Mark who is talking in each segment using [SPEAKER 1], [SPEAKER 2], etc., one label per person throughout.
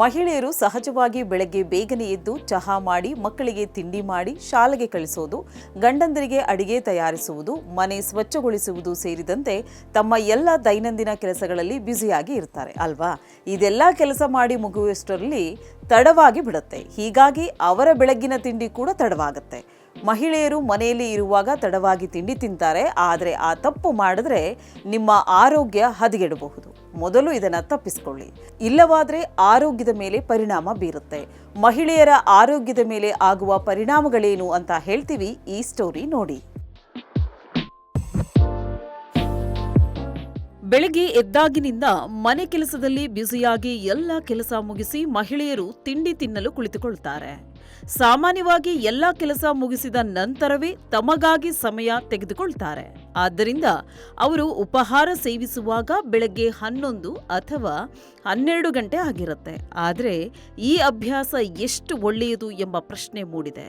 [SPEAKER 1] ಮಹಿಳೆಯರು ಸಹಜವಾಗಿ ಬೆಳಗ್ಗೆ ಬೇಗನೆ ಎದ್ದು ಚಹಾ ಮಾಡಿ, ಮಕ್ಕಳಿಗೆ ತಿಂಡಿ ಮಾಡಿ, ಶಾಲೆಗೆ ಕಳಿಸೋದು, ಗಂಡಂದರಿಗೆ ಅಡಿಗೆ ತಯಾರಿಸುವುದು, ಮನೆ ಸ್ವಚ್ಛಗೊಳಿಸುವುದು ಸೇರಿದಂತೆ ತಮ್ಮ ಎಲ್ಲ ದೈನಂದಿನ ಕೆಲಸಗಳಲ್ಲಿ ಬ್ಯುಸಿಯಾಗಿ ಇರ್ತಾರೆ, ಅಲ್ವಾ? ಇದೆಲ್ಲ ಕೆಲಸ ಮಾಡಿ ಮುಗಿಯುವಷ್ಟರಲ್ಲಿ ತಡವಾಗಿ ಬಿಡುತ್ತೆ. ಹೀಗಾಗಿ ಅವರ ಬೆಳಗ್ಗಿನ ತಿಂಡಿ ಕೂಡ ತಡವಾಗುತ್ತೆ. ಮಹಿಳೆಯರು ಮನೆಯಲ್ಲಿ ಇರುವಾಗ ತಡವಾಗಿ ತಿಂಡಿ ತಿಂತಾರೆ, ಆದರೆ ಆ ತಪ್ಪು ಮಾಡಿದ್ರೆ ನಿಮ್ಮ ಆರೋಗ್ಯ ಹದಗೆಡಬಹುದು. ಮೊದಲು ಇದನ್ನು ತಪ್ಪಿಸಿಕೊಳ್ಳಿ. ಇಲ್ಲವಾದರೆ ಆರೋಗ್ಯದ ಮೇಲೆ ಪರಿಣಾಮ ಬೀರುತ್ತೆ. ಮಹಿಳೆಯರ ಆರೋಗ್ಯದ ಮೇಲೆ ಆಗುವ ಪರಿಣಾಮಗಳೇನು ಅಂತ ಹೇಳ್ತೀವಿ ಈ ಸ್ಟೋರಿ ನೋಡಿ. ಬೆಳಗ್ಗೆ ಎದ್ದಾಗಿನಿಂದ ಮನೆ ಕೆಲಸದಲ್ಲಿ ಬ್ಯುಸಿಯಾಗಿ ಎಲ್ಲ ಕೆಲಸ ಮುಗಿಸಿ ಮಹಿಳೆಯರು ತಿಂಡಿ ತಿನ್ನಲು ಕುಳಿತುಕೊಳ್ತಾರೆ. ಸಾಮಾನ್ಯವಾಗಿ ಎಲ್ಲ ಕೆಲಸ ಮುಗಿಸಿದ ನಂತರವೇ ತಮಗಾಗಿ ಸಮಯ ತೆಗೆದುಕೊಳ್ತಾರೆ. ಆದ್ದರಿಂದ ಅವರು ಉಪಹಾರ ಸೇವಿಸುವಾಗ ಬೆಳಗ್ಗೆ ಹನ್ನೊಂದು ಅಥವಾ ಹನ್ನೆರಡು ಗಂಟೆ ಆಗಿರುತ್ತೆ. ಆದರೆ ಈ ಅಭ್ಯಾಸ ಎಷ್ಟು ಒಳ್ಳೆಯದು ಎಂಬ ಪ್ರಶ್ನೆ ಮೂಡಿದೆ.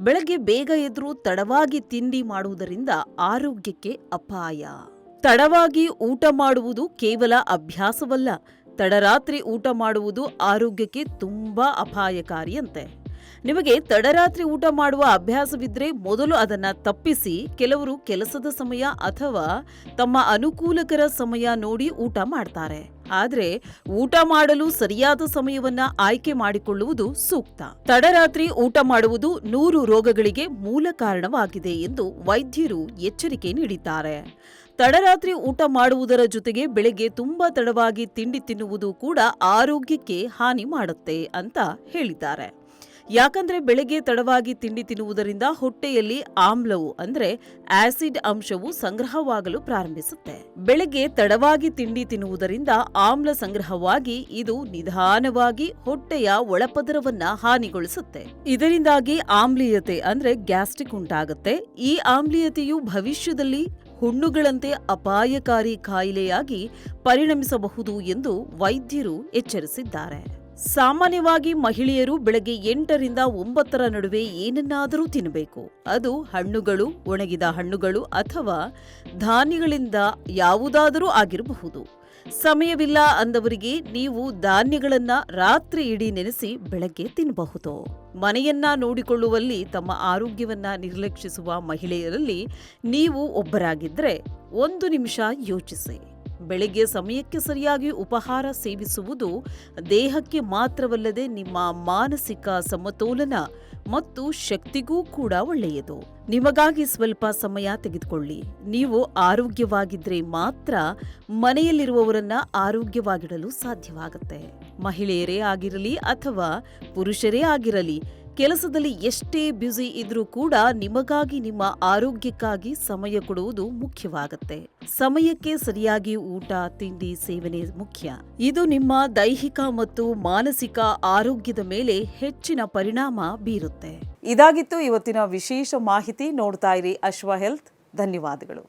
[SPEAKER 1] ಬೆಳಗ್ಗೆ ಬೇಗ ಎದ್ರು ತಡವಾಗಿ ತಿಂಡಿ ಮಾಡುವುದರಿಂದ ಆರೋಗ್ಯಕ್ಕೆ ಅಪಾಯ. ತಡವಾಗಿ ಊಟ ಮಾಡುವುದು ಕೇವಲ ಅಭ್ಯಾಸವಲ್ಲ. ತಡರಾತ್ರಿ ಊಟ ಮಾಡುವುದು ಆರೋಗ್ಯಕ್ಕೆ ತುಂಬಾ ಅಪಾಯಕಾರಿಯಂತೆ. ನಿಮಗೆ ತಡರಾತ್ರಿ ಊಟ ಮಾಡುವ ಅಭ್ಯಾಸವಿದ್ರೆ ಮೊದಲು ಅದನ್ನ ತಪ್ಪಿಸಿ ಕೆಲವರು ಕೆಲಸದ ಸಮಯ ಅಥವಾ ತಮ್ಮ ಅನುಕೂಲಕರ ಸಮಯ ನೋಡಿ ಊಟ ಮಾಡ್ತಾರೆ. ಆದರೆ ಊಟ ಮಾಡಲು ಸರಿಯಾದ ಸಮಯವನ್ನ ಆಯ್ಕೆ ಮಾಡಿಕೊಳ್ಳುವುದು ಸೂಕ್ತ. ತಡರಾತ್ರಿ ಊಟ ಮಾಡುವುದು ನೂರು ರೋಗಗಳಿಗೆ ಮೂಲ ಕಾರಣವಾಗಿದೆ ಎಂದು ವೈದ್ಯರು ಎಚ್ಚರಿಕೆ ನೀಡಿದ್ದಾರೆ. ತಡರಾತ್ರಿ ಊಟ ಮಾಡುವುದರ ಜೊತೆಗೆ ಬೆಳಗ್ಗೆ ತುಂಬಾ ತಡವಾಗಿ ತಿಂಡಿ ತಿನ್ನುವುದು ಕೂಡ ಆರೋಗ್ಯಕ್ಕೆ ಹಾನಿ ಮಾಡುತ್ತೆ ಅಂತ ಹೇಳಿದ್ದಾರೆ. ಯಾಕಂದ್ರೆ ಬೆಳಗ್ಗೆ ತಡವಾಗಿ ತಿಂಡಿ ತಿನ್ನುವುದರಿಂದ ಹೊಟ್ಟೆಯಲ್ಲಿ ಆಮ್ಲವು, ಅಂದ್ರೆ ಆಸಿಡ್ ಅಂಶವು ಸಂಗ್ರಹವಾಗಲು ಪ್ರಾರಂಭಿಸುತ್ತೆ. ಬೆಳಗ್ಗೆ ತಡವಾಗಿ ತಿಂಡಿ ತಿನ್ನುವುದರಿಂದ ಆಮ್ಲ ಸಂಗ್ರಹವಾಗಿ ಇದು ನಿಧಾನವಾಗಿ ಹೊಟ್ಟೆಯ ಒಳಪದರವನ್ನ ಹಾನಿಗೊಳಿಸುತ್ತೆ. ಇದರಿಂದಾಗಿ ಆಮ್ಲೀಯತೆ, ಅಂದ್ರೆ ಗ್ಯಾಸ್ಟ್ರಿಕ್ ಉಂಟಾಗುತ್ತೆ. ಈ ಆಮ್ಲೀಯತೆಯು ಭವಿಷ್ಯದಲ್ಲಿ ಹುಣ್ಣುಗಳಂತೆ ಅಪಾಯಕಾರಿ ಕಾಯಿಲೆಯಾಗಿ ಪರಿಣಮಿಸಬಹುದು ಎಂದು ವೈದ್ಯರು ಎಚ್ಚರಿಸಿದ್ದಾರೆ. ಸಾಮಾನ್ಯವಾಗಿ ಮಹಿಳೆಯರು ಬೆಳಗ್ಗೆ ಎಂಟರಿಂದ ಒಂಬತ್ತರ ನಡುವೆ ಏನನ್ನಾದರೂ ತಿನ್ನಬೇಕು ಅದು ಹಣ್ಣುಗಳು, ಒಣಗಿದ ಹಣ್ಣುಗಳು ಅಥವಾ ಧಾನ್ಯಗಳಿಂದ ಯಾವುದಾದರೂ ಆಗಿರಬಹುದು. ಸಮಯವಿಲ್ಲ ಅಂದವರಿಗೆ ನೀವು ಧಾನ್ಯಗಳನ್ನ ರಾತ್ರಿ ಇಡೀ ನೆನೆಸಿ ಬೆಳಗ್ಗೆ ತಿನ್ನಬಹುದು. ಮನೆಯನ್ನ ನೋಡಿಕೊಳ್ಳುವಲ್ಲಿ ತಮ್ಮ ಆರೋಗ್ಯವನ್ನ ನಿರ್ಲಕ್ಷಿಸುವ ಮಹಿಳೆಯರಲ್ಲಿ ನೀವು ಒಬ್ಬರಾಗಿದ್ದರೆ ಒಂದು ನಿಮಿಷ ಯೋಚಿಸಿ. ಬೆಳಗ್ಗೆ ಸಮಯಕ್ಕೆ ಸರಿಯಾಗಿ ಉಪಹಾರ ಸೇವಿಸುವುದು ದೇಹಕ್ಕೆ ಮಾತ್ರವಲ್ಲದೆ ನಿಮ್ಮ ಮಾನಸಿಕ ಸಮತೋಲನ ಮತ್ತು ಶಕ್ತಿಗೂ ಕೂಡ ಒಳ್ಳೆಯದು. ನಿಮಗಾಗಿ ಸ್ವಲ್ಪ ಸಮಯ ತೆಗೆದುಕೊಳ್ಳಿ. ನೀವು ಆರೋಗ್ಯವಾಗಿದ್ರೆ ಮಾತ್ರ ಮನೆಯಲ್ಲಿರುವವರನ್ನ ಆರೋಗ್ಯವಾಗಿಡಲು ಸಾಧ್ಯವಾಗುತ್ತೆ. ಮಹಿಳೆಯರೇ ಆಗಿರಲಿ ಅಥವಾ ಪುರುಷರೇ ಆಗಿರಲಿ ಕೆಲಸದಲ್ಲಿ ಎಷ್ಟೇ ಬ್ಯುಸಿ ಇದ್ರೂ ಕೂಡ ನಿಮಗಾಗಿ ನಿಮ್ಮ ಆರೋಗ್ಯಕ್ಕಾಗಿ ಸಮಯ ಕೊಡುವುದು ಮುಖ್ಯವಾಗುತ್ತೆ. ಸಮಯಕ್ಕೆ ಸರಿಯಾಗಿ ಊಟ, ತಿಂಡಿ ಸೇವನೆ ಮುಖ್ಯ. ಇದು ನಿಮ್ಮ ದೈಹಿಕ ಮತ್ತು ಮಾನಸಿಕ ಆರೋಗ್ಯದ ಮೇಲೆ ಹೆಚ್ಚಿನ ಪರಿಣಾಮ ಬೀರುತ್ತೆ. ಇದಾಗಿತ್ತು ಇವತ್ತಿನ ವಿಶೇಷ ಮಾಹಿತಿ ನೋಡ್ತಾ ಇರಿ ಅಶ್ವ ಹೆಲ್ತ್. ಧನ್ಯವಾದಗಳು.